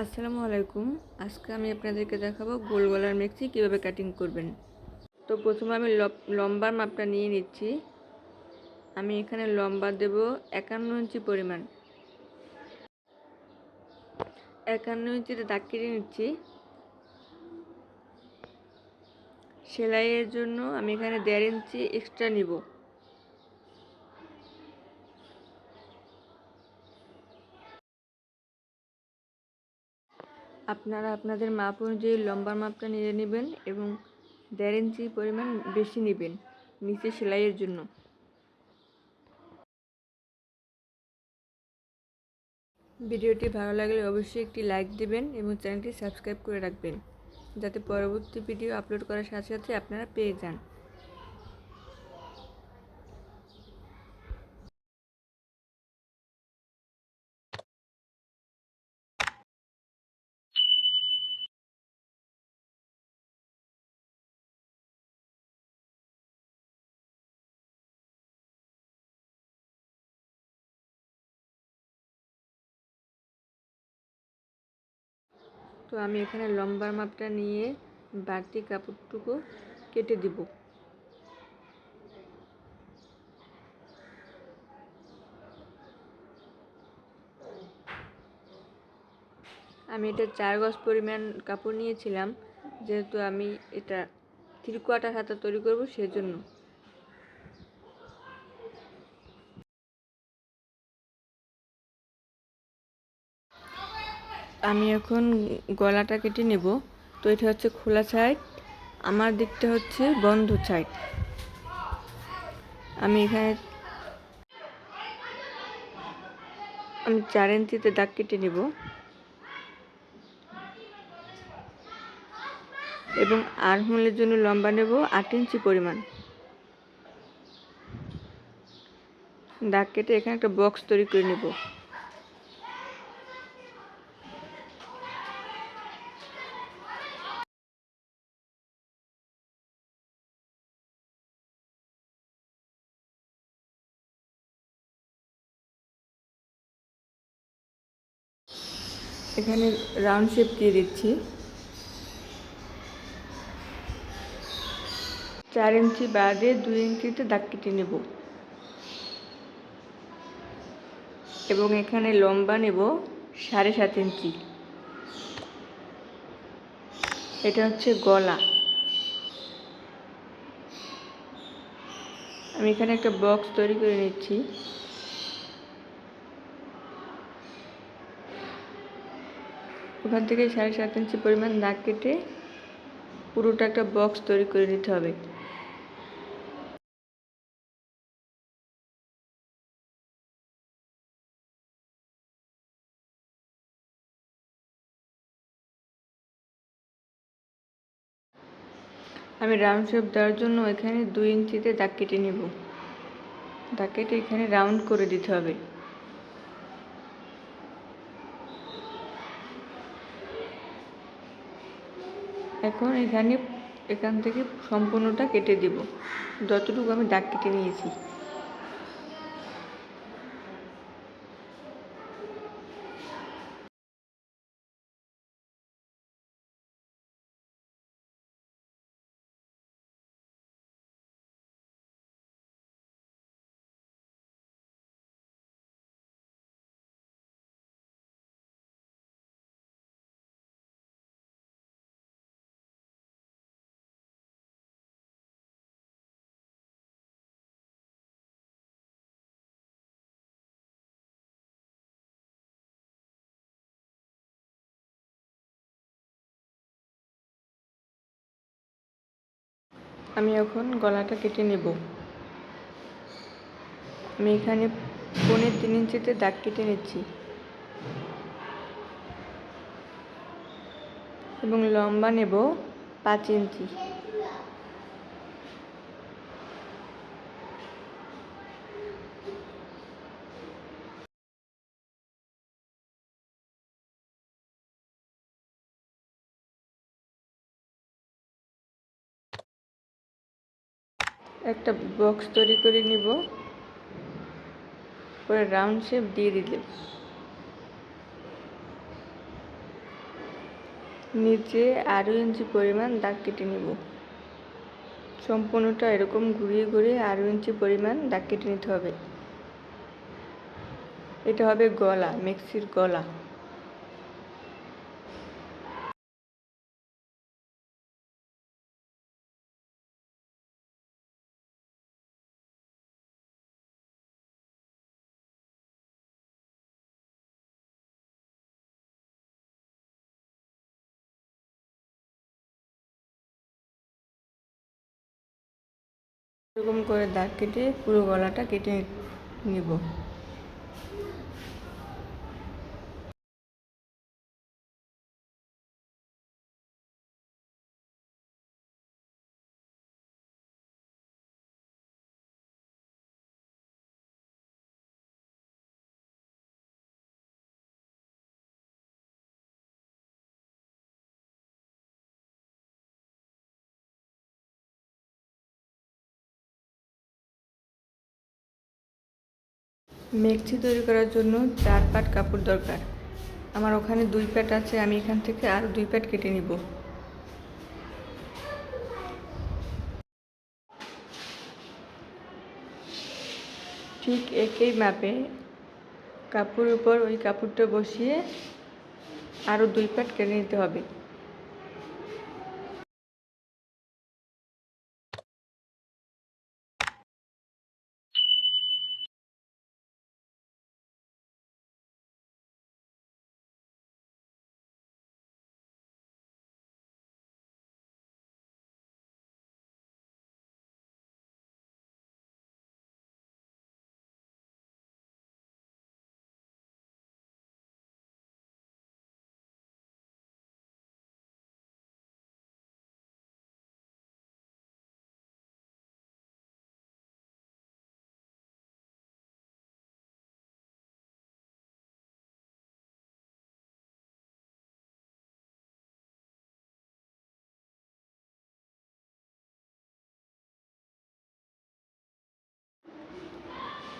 আসসালামু আলাইকুম। আজকে আমি আপনাদেরকে দেখাবো গোল গলার মেক্সি কীভাবে কাটিং করবেন। তো প্রথমে আমি লম্বার মাপটা নিয়ে নিচ্ছি। আমি এখানে লম্বা দেব একান্ন ইঞ্চি পরিমাণ। একান্ন ইঞ্চিতে দাগ কেটে নিচ্ছি। সেলাইয়ের জন্য আমি এখানে দেড় ইঞ্চি এক্সট্রা নিব। আপনারা আপনাদের মাপ অনুযায়ী লম্বার মাপটা নিয়ে নেবেন এবং দেড় ইঞ্চি পরিমাণ বেশি নেবেন নিচে সেলাইয়ের জন্য। ভিডিওটি ভালো লাগলে অবশ্যই একটি লাইক দেবেন এবং চ্যানেলটি সাবস্ক্রাইব করে রাখবেন, যাতে পরবর্তী ভিডিও আপলোড করার সাথে সাথে আপনারা পেয়ে যান। তো আমি এখানে লম্বার মাপটা নিয়ে বাড়তি কাপড়টুকু কেটে দিব। আমি এটা চার গজ পরিমাণ কাপড় নিয়েছিলাম, যেহেতু আমি এটা থ্রি কোয়ার্টার হাতা তৈরি করব সেজন্য। আমি এখন গলাটা কেটে নেব। তো এটা হচ্ছে খোলা সাইড আমার দিকটা হচ্ছে বন্ধ সাইড আমি এখানে আমি চার ইঞ্চিতে দাগ কেটে নেব। এবং আরহোলের জন্য লম্বা নেব আট ইঞ্চি পরিমাণ। দাগ কেটে এখানে একটা বক্স তৈরি করে নেব। এখানে রাউন্ড শেপ দিয়ে দিচ্ছি। চার ইঞ্চি বাদে দুই ইঞ্চিতে দাগ কেটে নেব। এবং এখানে লম্বা নেব সাড়ে সাত ইঞ্চি এটা হচ্ছে গলা। আমি এখানে একটা বক্স তৈরি করে নিচ্ছি। ওখান থেকে সাড়ে সাত ইঞ্চি পরিমাণ দাগ কেটে পুরোটা একটা বক্স তৈরি করে নিতে হবে। আমি রাউন্ড শেপ দেওয়ার জন্য এখানে দুই ইঞ্চিতে দাগ কেটে নেব। দাগ কেটে এখানে রাউন্ড করে দিতে হবে। এখন এখানে এখান থেকে সম্পূর্ণটা কেটে দেব। যতটুকু আমি দাগ কেটে নিয়েছি। আমি এখন গলাটা কেটে নেব। আমি এখানে পনেরো তিন ইঞ্চিতে দাগ কেটে নিচ্ছি। এবং লম্বা নেব পাঁচ ইঞ্চি। একটা বক্স তৈরি করে নিব। পরে রাউন্ড শেপ দিয়ে দিলে। নিচে আড়াই ইঞ্চি পরিমাণ দাগ কেটে নেব। সম্পূর্ণটা এরকম ঘুরিয়ে ঘুরিয়ে আড়াই ইঞ্চি পরিমাণ দাগ কেটে নিতে হবে। এটা হবে গলা, মিক্সির গলা। এরকম করে দাগ কেটে পুরো গলাটা কেটে নিব। মেঘচি তৈরি করার জন্য চার পাট কাপড় দরকার। আমার ওখানে দুই প্যাট আছে, আমি এখান থেকে আরও দুই প্যাট কেটে নিব। ঠিক একই মাপে কাপড়ের উপর ওই কাপড়টা বসিয়ে আরও দুই প্যাট কেটে নিতে হবে।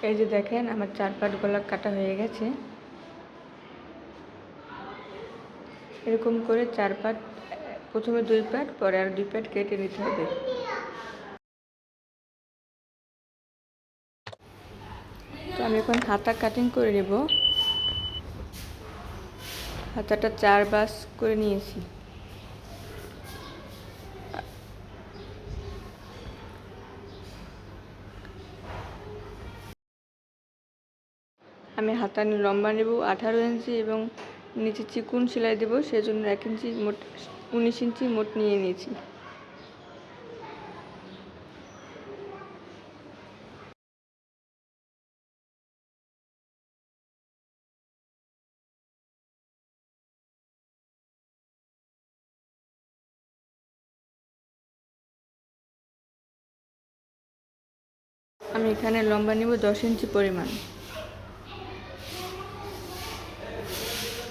এই যে দেখেন, আমার চার পাট গলা কাটা হয়ে গেছে। এরকম করে চার পাট প্রথমে দুই পাট, পরে আর দুই পাট কেটে নিতে হবে। তো আমি এখন হাতা কাটিং করে নেব। হাতাটা চার বাস করে নিয়েছি। আমি হাতা লম্বা নেব, আঠারো ইঞ্চি এবং নিচে চিকুন সেলাই দেবো, সেজন্য এক ইঞ্চি মোট, উনিশ ইঞ্চি মোট নিয়ে নিয়েছি। আমি এখানে লম্বা নেব দশ ইঞ্চি পরিমাণ।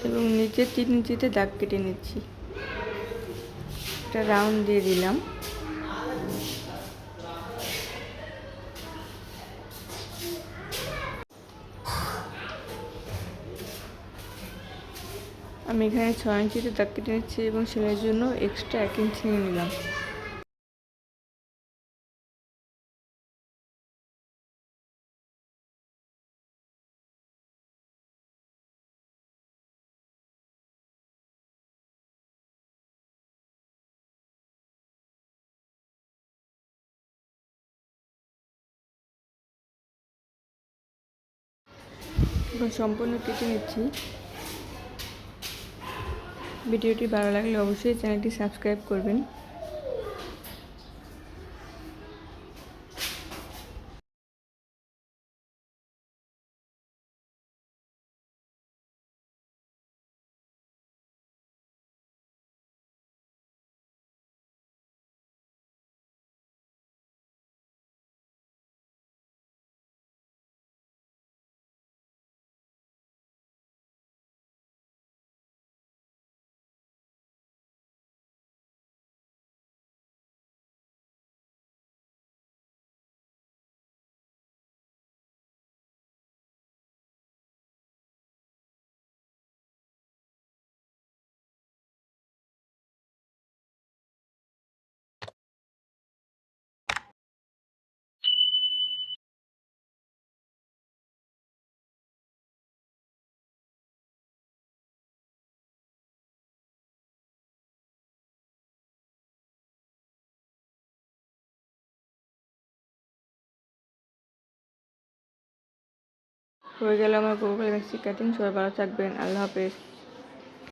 এবং নিচে তিন ইঞ্চিতে দাগ কেটে নিচ্ছি। একটা রাউন্ড দিয়ে দিলাম। আমি এখানে ছয় ইঞ্চিতে দাগ কেটে নিচ্ছি এবং সেলাইয়ের জন্য এক্সট্রা এক ইঞ্চি নিয়ে নিলাম। এখন সম্পূর্ণ কেটে নিচ্ছি। ভিডিওটি ভালো লাগলে অবশ্যই চ্যানেলটি সাবস্ক্রাইব করবেন। হয়ে গেল আমার গোল গলার কাটিং সবাই ভালো থাকবেন আল্লাহ হাফেজ।